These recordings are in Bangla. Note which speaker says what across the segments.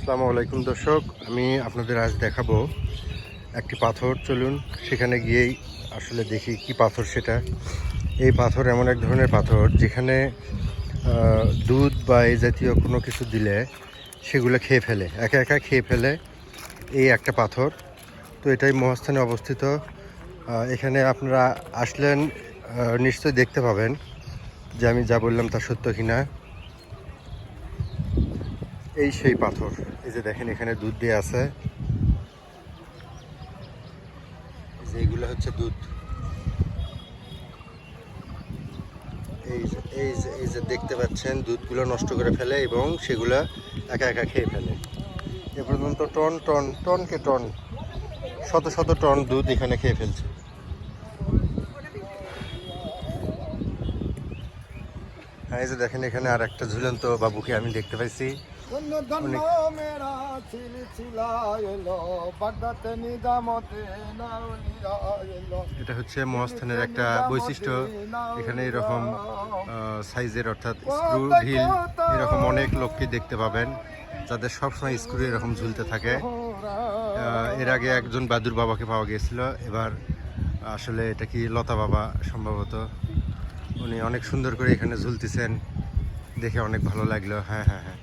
Speaker 1: আসসালামু আলাইকুম দর্শক, আমি আপনাদের আজ দেখাবো একটি পাথর। চলুন সেখানে গিয়েই আসলে দেখি কি পাথর সেটা। এই পাথর এমন এক ধরনের পাথর যেখানে দুধ বা এই জাতীয় কোনো কিছু দিলে সেগুলো খেয়ে ফেলে, একা একা খেয়ে ফেলে এই একটা পাথর। তো এটাই মহাস্থানে অবস্থিত। এখানে আপনারা আসলেন নিশ্চয়ই দেখতে পাবেন যে আমি যা বললাম তা সত্য কিনা। এই সেই পাথর। এই যে দেখেন, এখানে দুধ দিয়ে আছে। এই যে এইগুলো হচ্ছে দুধ। এই এই যে এই যে দেখতে পাচ্ছেন, দুধগুলো নষ্ট করে ফেলে এবং সেগুলো একা একা খেয়ে ফেলে। এ পর্যন্ত টন টন, টনকে টন, শত শত টন দুধ এখানে খেয়ে ফেলছে। হ্যাঁ এই যে দেখেন, এখানে আর একটা ঝুলন্ত বাবুকে আমি দেখতে পাইছি। এটা হচ্ছে মহাস্থানের একটা বৈশিষ্ট্য। এখানে এরকম সাইজের অর্থাৎ স্ক্রু ঢিল এরকম অনেক লোককে দেখতে পাবেন যাদের সবসময় স্ক্রু এরকম ঝুলতে থাকে। এর আগে একজন বাদুর বাবাকে পাওয়া গিয়েছিল। এবার আসলে এটা কি লতা বাবা সম্ভবত? উনি অনেক সুন্দর করে এখানে ঝুলতেছেন। দেখে অনেক ভালো লাগল। হ্যাঁ হ্যাঁ হ্যাঁ।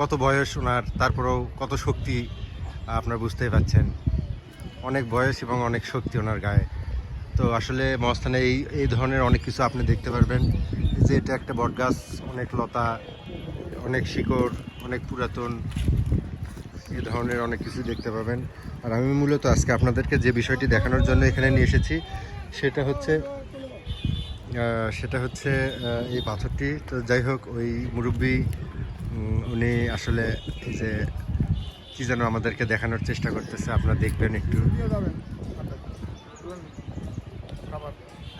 Speaker 1: কত বয়স ওনার, তারপরেও কত শক্তি আপনারা বুঝতেই পাচ্ছেন। অনেক বয়স এবং অনেক শক্তি ওনার গায়ে। তো আসলে মহাস্থানে এই এই ধরনের অনেক কিছু আপনি দেখতে পারবেন। যে এটা একটা বটগাছ, অনেক লতা, অনেক শিকড়, অনেক পুরাতন এই ধরনের অনেক কিছু দেখতে পাবেন। আর আমি মূলত আজকে আপনাদেরকে যে বিষয়টি দেখানোর জন্য এখানে নিয়ে এসেছি, সেটা হচ্ছে সেটা হচ্ছে এই পাথরটি। তো যাই হোক, ওই মুরব্বী উনি আসলে যে কি যেন আমাদেরকে দেখানোর চেষ্টা করতেছে, আপনারা দেখবেন একটু।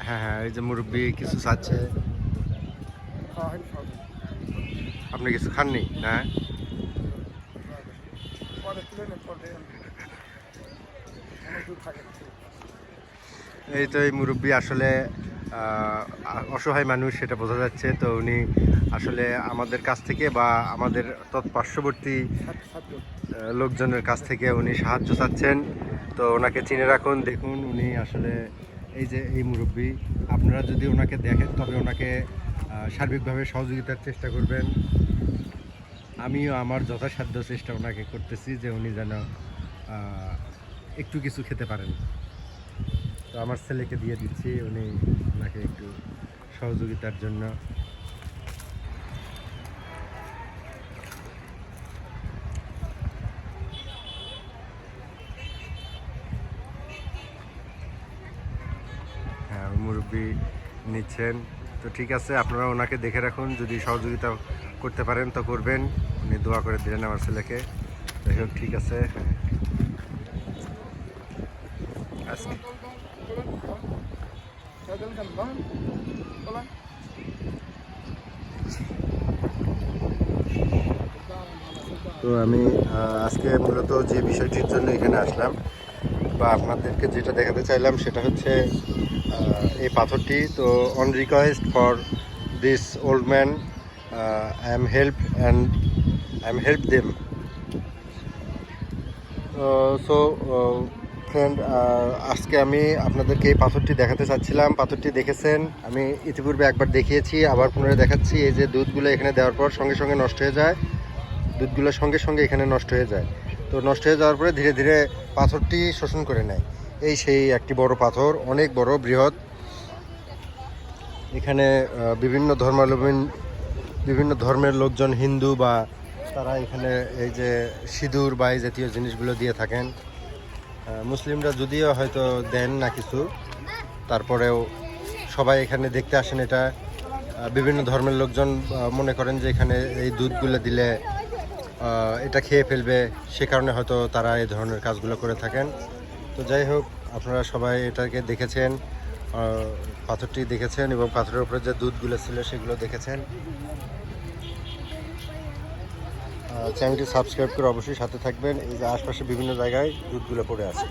Speaker 1: হ্যাঁ হ্যাঁ এই যে মুরব্বী কিছু চাচ্ছে। আপনি কিছু খাননি?
Speaker 2: থাকে
Speaker 1: এই তো এই মুরব্বী আসলে অসহায় মানুষ, সেটা বোঝা যাচ্ছে। তো উনি আসলে আমাদের কাছ থেকে বা আমাদের তৎপার্শ্ববর্তী লোকজনের কাছ থেকে উনি সাহায্য চাচ্ছেন। তো ওনাকে চিনে রাখুন। দেখুন উনি আসলে এই যে এই মুরব্বী, আপনারা যদি ওনাকে দেখেন, তবে ওনাকে সার্বিকভাবে সহযোগিতার চেষ্টা করবেন। আমিও আমার যথাসাধ্য চেষ্টা ওনাকে করতেছি যে উনি যেন একটু কিছু খেতে পারেন। তো আমার ছেলেকে দিয়ে দিচ্ছি, উনি ওনাকে একটু সহযোগিতার জন্য। হ্যাঁ মুরব্বী নিচ্ছেন। তো ঠিক আছে, আপনারা ওনাকে দেখে রাখুন, যদি সহযোগিতা করতে পারেন তো করবেন। উনি দোয়া করে দিলেন আমার ছেলেকে। ঠিক আছে। আজকে তো আমি আজকে মূলত যে বিষয়টির জন্য এখানে আসলাম বা আপনাদেরকে যেটা দেখাতে চাইলাম সেটা হচ্ছে এই পাথরটি। তো on request for this old man I am help and I am help them so friend আজকে আমি আপনাদেরকে এই পাথরটি দেখাতে চাচ্ছিলাম। পাথরটি দেখেছেন, আমি ইতিপূর্বে একবার দেখিয়েছি, আবার পুনরায় দেখাচ্ছি। এই যে দুধগুলো এখানে দেওয়ার পর সঙ্গে সঙ্গে নষ্ট হয়ে যায়। দুধগুলো সঙ্গে সঙ্গে এখানে নষ্ট হয়ে যায়। তো নষ্ট হয়ে যাওয়ার পরে ধীরে ধীরে পাথরটি শোষণ করে নেয়। এই সেই একটি বড় পাথর, অনেক বড়, বৃহৎ। এখানে বিভিন্ন ধর্মাবলম্বী, বিভিন্ন ধর্মের লোকজন হিন্দু বা তারা এখানে এই যে সিঁদুর বা এই জাতীয় জিনিসগুলো দিয়ে থাকেন। মুসলিমরা যদিও হয়তো দেন না কিছু, তারপরেও সবাই এখানে দেখতে আসেন এটা। বিভিন্ন ধর্মের লোকজন মনে করেন যে এখানে এই দুধগুলো দিলে এটা খেয়ে ফেলবে, সে কারণে হয়তো তারা এই ধরনের কাজগুলো করে থাকেন। তো যাই হোক, আপনারা সবাই এটাকে দেখেছেন পাথরটি দেখেছেন এবং পাথরের উপরে যে দুধগুলো ছিল সেগুলো দেখেছেন। চ্যানেলটি সাবস্ক্রাইব করে অবশ্যই সাথে থাকবেন। এই যে আশপাশে বিভিন্ন জায়গায় দুধগুলো পড়ে আছে।